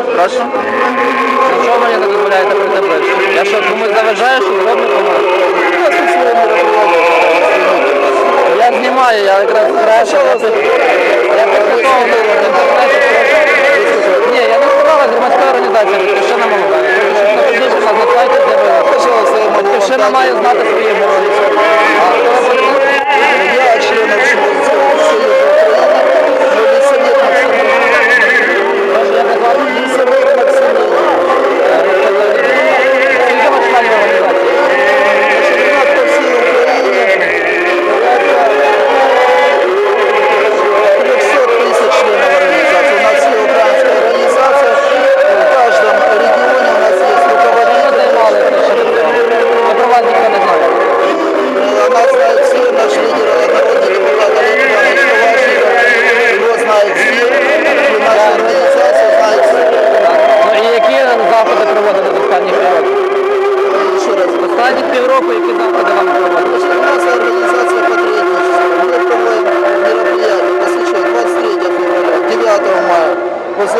Прошу? Що мені не дозволяєте прийти ближче? Я що, комусь заважаю, що роблю комусь? Я знімаю, я якраз краще. Я під- я підготовлений. Ні, я не сказала громадська організація, батьківщина молода. Напишіть на сайті, де ви. Батьківщина має знати свої герої.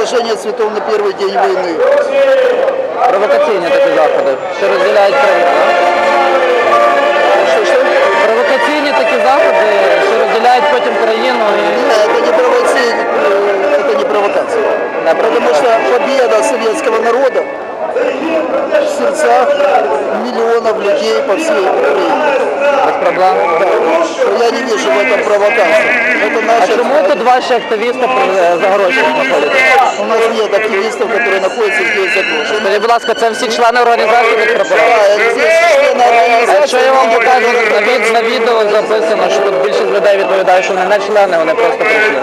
Возложение цветов на первый день войны. Провокаційні такі заходи, що розділяють країну. советского народа в сердцах миллионов людей по всей Украине. без проблем. Да. Я не вижу в этом провокации. Это А наша... чому тут ваші активісти е, за гроші знаходяться? У нас нет активистов, которые находятся здесь за гроши. Скажіть, будь ласка, це всі члени організації тут Да, прапора? здесь члены А организации. якщо я вам не покажу могут на, від, на відео записано, що тут більшість людей відповідає, що вони не члени, вони просто прийшли.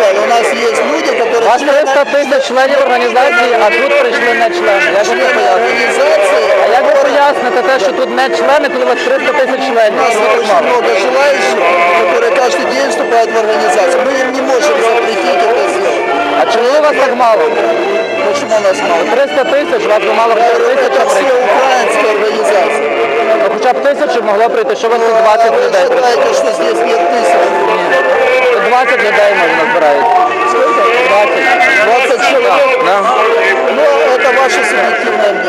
Нет, у нас есть люди, У которые вас 300 тисяч членів організації, а тут прийшли не члени. Як ви це члены поясните? организации. А як ви поясните те, що тут не члени, коли у вас 300 тисяч У членів? нас Чому так очень мало? много желающих, которые каждый день вступают в организацию. Мы им не можем запретить это сделать. А чому у вас так мало? Почему у нас мало? 300 тисяч, вас би мало Я б говорю, тисяча это все прийти. украинские организации. Ну, Хоча б тисячу могло прийти, що у вас тут 20 А вы людей прийшло? считаете, что здесь нет тысяч? Ні. Тут 20 людей можна збирають. Сколько? 20. 20 человек? Да. Ну, это ваше субъективное мнение.